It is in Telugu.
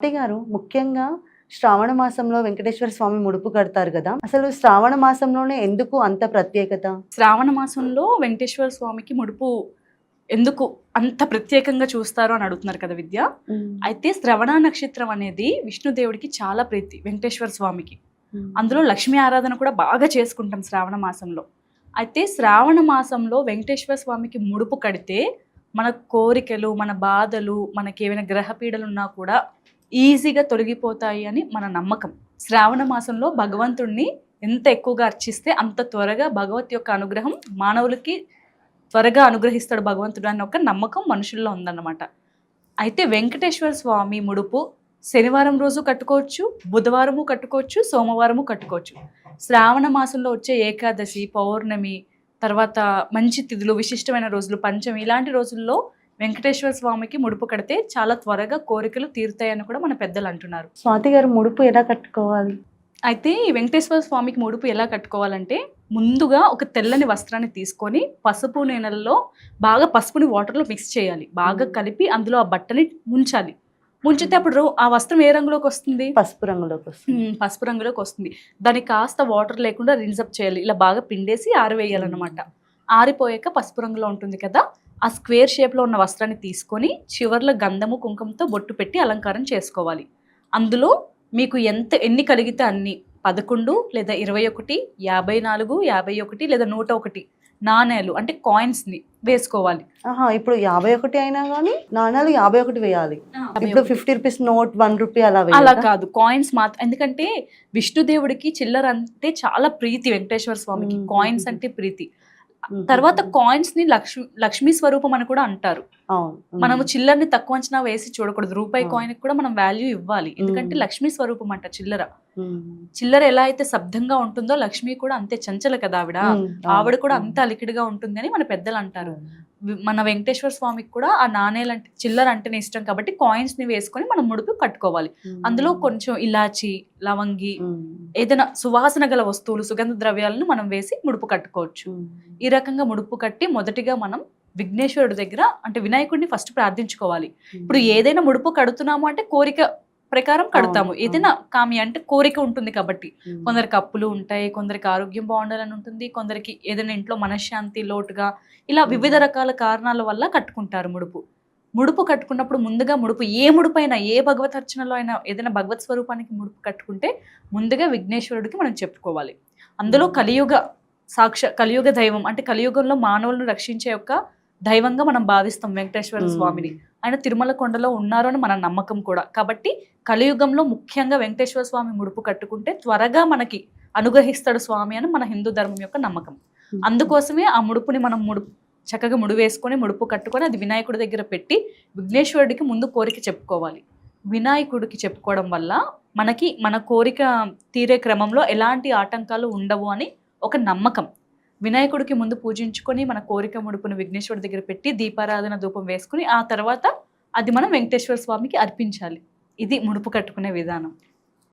అత్తయ్య గారు ముఖ్యంగా శ్రావణ మాసంలో వెంకటేశ్వర స్వామి ముడుపు కడతారు కదా. అసలు శ్రావణ మాసంలోనే ఎందుకు అంత ప్రత్యేకత? శ్రావణ మాసంలో వెంకటేశ్వర స్వామికి ముడుపు ఎందుకు అంత ప్రత్యేకంగా చూస్తారు అని అడుగుతున్నారు కదా విద్య? అయితే శ్రవణ నక్షత్రం అనేది విష్ణుదేవుడికి చాలా ప్రీతి వెంకటేశ్వర స్వామికి. అందులో లక్ష్మీ ఆరాధన కూడా బాగా చేసుకుంటాం శ్రావణ మాసంలో. అయితే శ్రావణ మాసంలో వెంకటేశ్వర స్వామికి ముడుపు కడితే మన కోరికలు మన బాధలు మనకి ఏమైనా గ్రహపీడలు ఉన్నా కూడా ఈజీగా తొలగిపోతాయి అని మన నమ్మకం. శ్రావణ మాసంలో భగవంతుణ్ణి ఎంత ఎక్కువగా అర్చిస్తే అంత త్వరగా భగవత్ యొక్క అనుగ్రహం మానవులకి త్వరగా అనుగ్రహిస్తాడు భగవంతుడు అనే ఒక నమ్మకం మనుషుల్లో ఉందన్నమాట. అయితే వెంకటేశ్వర స్వామి ముడుపు శనివారం రోజు కట్టుకోవచ్చు బుధవారము కట్టుకోవచ్చు సోమవారము కట్టుకోవచ్చు. శ్రావణ మాసంలో వచ్చే ఏకాదశి పౌర్ణమి తర్వాత మంచి తిథులు విశిష్టమైన రోజులు పంచమి ఇలాంటి రోజుల్లో వెంకటేశ్వర స్వామికి ముడుపు కడితే చాలా త్వరగా కోరికలు తీరుతాయని కూడా మన పెద్దలు అంటున్నారు. స్వాతి గారు ముడుపు ఎలా కట్టుకోవాలి? అయితే ఈ వెంకటేశ్వర స్వామికి ముడుపు ఎలా కట్టుకోవాలంటే ముందుగా ఒక తెల్లని వస్త్రాన్ని తీసుకొని పసుపు నీళ్ళల్లో బాగా పసుపుని వాటర్లో మిక్స్ చేయాలి. బాగా కలిపి అందులో ఆ బట్టని ముంచాలి. ముంచితే అప్పుడు ఆ వస్త్రం ఏ రంగులోకి వస్తుంది? పసుపు రంగులోకి వస్తుంది. పసుపు రంగులోకి వస్తుంది. దానికి కాస్త వాటర్ లేకుండా రిన్సప్ చేయాలి. ఇలా బాగా పిండేసి ఆరివేయాలన్నమాట. ఆరిపోయాక పసుపు రంగులో ఉంటుంది కదా ఆ స్క్వేర్ షేప్లో ఉన్న వస్త్రాన్ని తీసుకొని చివర్లో గంధము కుంకుమతో బొట్టు పెట్టి అలంకారం చేసుకోవాలి అందులో మీకు ఎంత ఎన్ని కలిగితే అన్ని పదకొండు లేదా ఇరవై ఒకటి యాభై నాలుగు యాభై ఒకటి లేదా నూట ఒకటి నాణేలు అంటే కాయిన్స్ని వేసుకోవాలి ఆహా ఇప్పుడు యాభై ఒకటి అయినా కానీ నాణాలు యాభై ఒకటి వేయాలి ఇప్పుడు fifty rupees note one rupee అలా అలా? కాదు కాయిన్స్ మాత్రం ఎందుకంటే విష్ణుదేవుడికి చిల్లర అంటే చాలా ప్రీతి వెంకటేశ్వర స్వామికి. కాయిన్స్ అంటే ప్రీతి. తర్వాత కాయిన్స్ని లక్ష్మి లక్ష్మీ స్వరూపం అని కూడా అంటారు. మనము చిల్లర్ని తక్కువ అంచనా వేసి చూడకూడదు రూపాయి. కాయిన్ కూడా మనం వాల్యూ ఇవ్వాలి ఎందుకంటే. లక్ష్మీ స్వరూపం అంట చిల్లర. చిల్లర ఎలా అయితే శబ్దంగా ఉంటుందో లక్ష్మి కూడా అంతే చంచల కదా ఆవిడ. ఆవిడ కూడా. అంత అలికిడిగా ఉంటుంది అని మన పెద్దలు అంటారు మన వెంకటేశ్వర స్వామికి కూడా ఆ నాణేలు అంటే చిల్లర అంటేనే ఇష్టం కాబట్టి కాయిన్స్ని వేసుకొని మనం ముడుపు కట్టుకోవాలి. అందులో కొంచెం ఇలాచి లవంగి. ఏదైనా సువాసన గల వస్తువులు సుగంధ ద్రవ్యాలను మనం వేసి ముడుపు కట్టుకోవచ్చు. ఈ రకంగా ముడుపు కట్టి మొదటిగా మనం విఘ్నేశ్వరుడి దగ్గర అంటే వినాయకుడిని ఫస్ట్ ప్రార్థించుకోవాలి ఇప్పుడు ఏదైనా ముడుపు కడుతున్నాము అంటే కోరిక ప్రకారం కడతాము. ఏదైనా కామి అంటే కోరిక ఉంటుంది కాబట్టి. కొందరికి అప్పులు ఉంటాయి కొందరికి ఆరోగ్యం బాగుండాలని ఉంటుంది కొందరికి ఏదైనా ఇంట్లో మనశ్శాంతి లోటుగా ఇలా వివిధ రకాల కారణాల వల్ల కట్టుకుంటారు ముడుపు. ముడుపు కట్టుకున్నప్పుడు ముందుగా ముడుపు ఏ ముడుపు అయినా ఏ భగవత్ అర్చనలో అయినా ఏదైనా భగవత్ స్వరూపానికి ముడుపు కట్టుకుంటే ముందుగా విఘ్నేశ్వరుడికి మనం చెప్పుకోవాలి. అందులో కలియుగ సాక్ష కలియుగ దైవం అంటే కలియుగంలో మానవులను రక్షించే యొక్క దైవంగా మనం భావిస్తాం వెంకటేశ్వర. స్వామిని. ఆయన తిరుమల కొండలో ఉన్నారు అని మన నమ్మకం కూడా. కాబట్టి కలియుగంలో ముఖ్యంగా వెంకటేశ్వర స్వామి ముడుపు కట్టుకుంటే త్వరగా మనకి అనుగ్రహిస్తాడు స్వామి అని మన హిందూ ధర్మం యొక్క నమ్మకం. మ్మ్. అందుకోసమే ఆ ముడుపుని మనం ముడుపు చక్కగా ముడి వేసుకొని ముడుపు కట్టుకొని అది వినాయకుడి దగ్గర పెట్టి విఘ్నేశ్వరుడికి ముందు కోరిక చెప్పుకోవాలి. వినాయకుడికి చెప్పుకోవడం వల్ల మనకి మన కోరిక తీరే క్రమంలో ఎలాంటి ఆటంకాలు ఉండవు అని ఒక నమ్మకం. వినాయకుడికి ముందు పూజించుకొని మన కోరిక ముడుపును విఘ్నేశ్వరుడి దగ్గర పెట్టి దీపారాధన ధూపం వేసుకుని ఆ తర్వాత అది మనం వెంకటేశ్వర స్వామికి అర్పించాలి. ఇది ముడుపు కట్టుకునే విధానం.